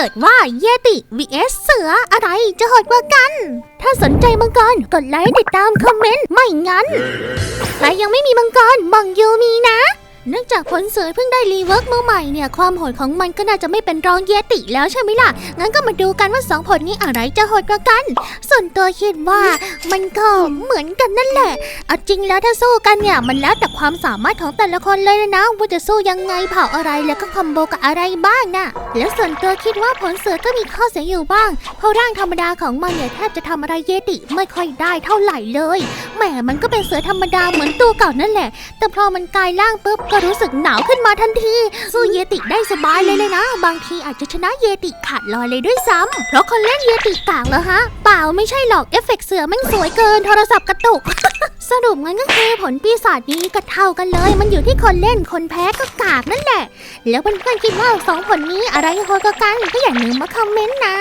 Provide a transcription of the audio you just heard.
เกิดว่าเยติ vs เสืออะไรจะโหดกว่ากัน ถ้าสนใจมังกรกดไลค์ติดตามคอมเมนต์ ไม่งั้น ใครยังไม่มีมังกรบังยูมีนะ เนื่องจากผลเสือเพิ่งได้รีเวิร์กมาใหม่เนี่ย ความโหดของมันก็น่าจะไม่เป็นรองเยติแล้วใช่ไหมล่ะ งั้นก็มาดูกันว่าสองผลนี้อะไรจะโหดกว่ากัน ส่วนตัวคิดว่ามันก็เหมือนกันนั่นแหละ เอาจริงแล้วถ้าสู้กันเนี่ย มันแล้วแต่ความสามารถของแต่ละคนเลยนะ ว่าจะสู้ยังไงเผาอะไรแล้วก็คอมโบกับอะไรบ้างนะแล้วส่วนตัวคิดว่าผลเสือก็มีข้อเสียอยู่บ้าง เพราะร่างธรรมดาของมันเนี่ยแทบจะทำอะไรเยติไม่ค่อยได้เท่าไหร่เลย แหมมันก็เป็นเสือธรรมดาเหมือนตัวเก่านั่นแหละ แต่พอมันกลายร่างปุ๊บก็รู้สึกหนาวขึ้นมาทันทีสู้เยติได้สบายเลยเลยนะ บางทีอาจจะชนะเยติขาดลอยเลยด้วยซ้ำเพราะคนเล่นเยติกากเหรอฮะ เปล่าไม่ใช่หรอกเอฟเฟกต์เสือมันสวยเกินโทรศัพท์กระตุก สรุปงั้นก็คือผลปีศาจนี้ก็เท่ากันเลย มันอยู่ที่คนเล่นคนแพ้ก็กากนั่นแหละ แล้วเพื่อนๆคิดว่าสองผลนี้อะไรโหดกว่ากันก็อย่าลืมมาคอมเมนต์นะ